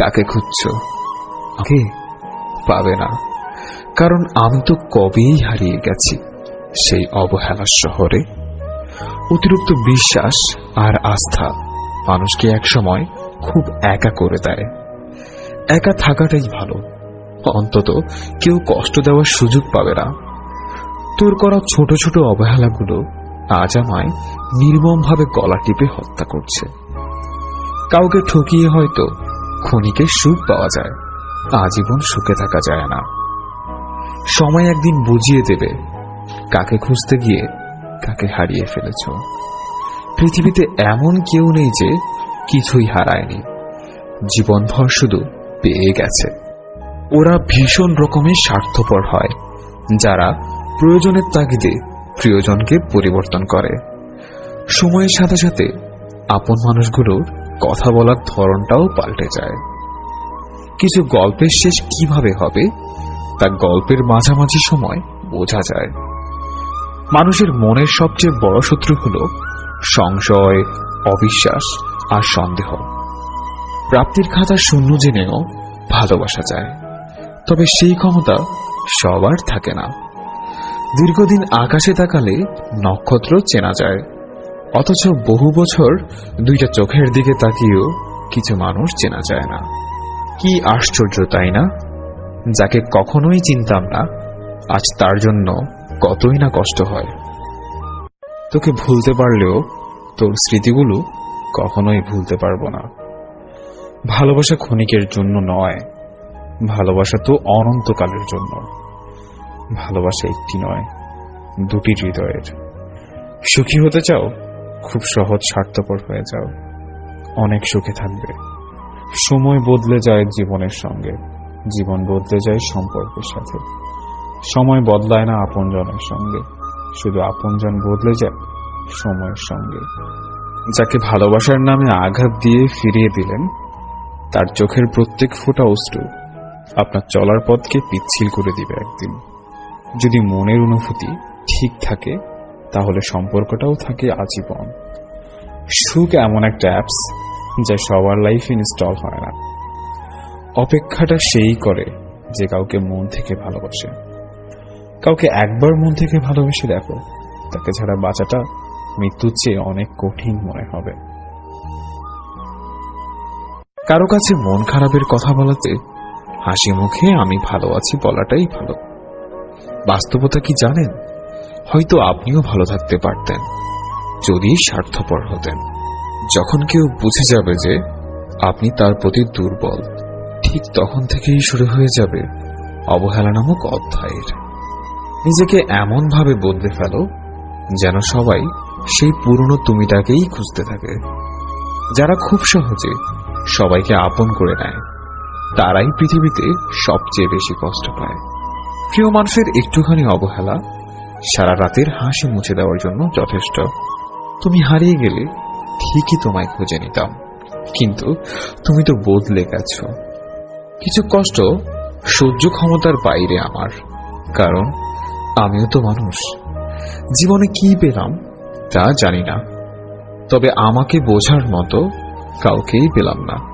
কাকে খুঁজছ? কে? পাবে না। কারণ আমি তো কবেই হারিয়ে গেছি সেই অবহেলার শহরে। অতিরিক্ত বিশ্বাস আর আস্থা মানুষকে একসময় খুব একা করে দেয়। একা থাকাটাই ভালো। অন্তত কেউ কষ্ট দেওয়ার সুযোগ পাবে না। তোর করা ছোট ছোট অবহেলাগুলো আজ আমায় নির্মমভাবে গলা টিপে হত্যা করছে। কাউকে ঠকিয়ে হয়তো ক্ষণিকের সুখ পাওয়া যায়। আজীবন সুখে থাকা যায় না। সময় একদিন বুঝিয়ে দেবে, কাকে খুঁজতে গিয়ে কাকে হারিয়ে ফেলেছ। পৃথিবীতে এমন কেউ নেই যে কিছুই হারায়নি। জীবনভর শুধু পেয়ে গেছে। ওরা ভীষণ রকমের স্বার্থপর হয়, যারা প্রয়োজনের তাগিদে প্রিয়জনকে পরিবর্তন করে। সময়ের সাথে সাথে আপন মানুষগুলোর কথা বলার ধরনটাও পাল্টে যায়। কিছু গল্পের শেষ কীভাবে হবে, তা গল্পের মাঝামাঝি সময় বোঝা যায়। মানুষের মনের সবচেয়ে বড় শত্রু হল সংশয়, অবিশ্বাস আর সন্দেহ। প্রাপ্তির খাতা শূন্য জেনেও ভালোবাসা যায়, তবে সেই ক্ষমতা সবার থাকে না। দীর্ঘদিন আকাশে তাকালে নক্ষত্র চেনা যায়। অথচ বহু বছর দুইটা চোখের দিকে তাকিয়েও কিছু মানুষ চেনা যায় না। কি আশ্চর্য, তাই না? যাকে কখনোই চিনতাম না, আজ তার জন্য কতই না কষ্ট হয়। তোকে ভুলতে পারলেও তোর স্মৃতিগুলো কখনোই ভুলতে পারব না। ভালোবাসা ক্ষণিকের জন্য নয়, ভালোবাসা তো অনন্তকালের জন্য। ভালোবাসা একটি নয়, দুটি হৃদয়ের। সুখী হতে চাও? খুব সহজ, স্বার্থপর হয়ে যাও। অনেক সুখে থাকবে। সময় বদলে যায় জীবনের সঙ্গে। জীবন বদলে যায় সম্পর্কের সাথে। সময় বদলায় না আপনজনের সঙ্গে। শুধু আপনজন বদলে যায় সময়ের সঙ্গে। যাকে ভালোবাসার নামে আঘাত দিয়ে ফিরিয়ে দিলেন, তার চোখের প্রত্যেক ফোঁটা অশ্রু আপনার চলার পথকে পিচ্ছিল করে দিবে একদিন। যদি মনের অনুভূতি ঠিক থাকে তাহলে সম্পর্কটাও থাকে আজীবন। সুখ এমন একটা অ্যাপস যা সবার লাইফে ইনস্টল হয় না। অপেক্ষাটা সেই করে যে কাউকে মন থেকে ভালোবাসে। কাউকে একবার মন থেকে ভালোবেসে দেখো, তাকে ছাড়া বাঁচাটা মৃত্যুর চেয়ে অনেক কঠিন মনে হবে। কারও কাছে মন খারাপের কথা বলাতে হাসি মুখে আমি ভালো আছি বলাটাই ভালো। বাস্তবতা কি জানেন? হয়তো আপনিও ভালো থাকতে পারতেন, যদি স্বার্থপর হতেন। যখন কেউ বুঝে যাবে যে আপনি তার প্রতি দুর্বল, ঠিক তখন থেকেই শুরু হয়ে যাবে অবহেলা নামক অধ্যায়ের। নিজেকে এমনভাবে বদলে ফেলো, যেন সবাই সেই পুরনো তুমিটাকেই খুঁজতে থাকে। যারা খুব সহজে সবাইকে আপন করে নেয়, তারাই পৃথিবীতে সবচেয়ে বেশি কষ্ট পায়। প্রিয় মানুষের একটুখানি অবহেলা সারা রাতের হাসি মুছে দেওয়ার জন্য যথেষ্ট। তুমি হারিয়ে গেলে ঠিকই তোমায় খুঁজে নিতাম। কিন্তু তুমি তো বদলে গেছো। কিছু কষ্ট সহ্য ক্ষমতার বাইরে আমার। কারণ আমিও তো মানুষ। জীবনে কি পেলাম তা জানি না। তবে আমাকে বোঝার মতো কাউকেই পেলাম না।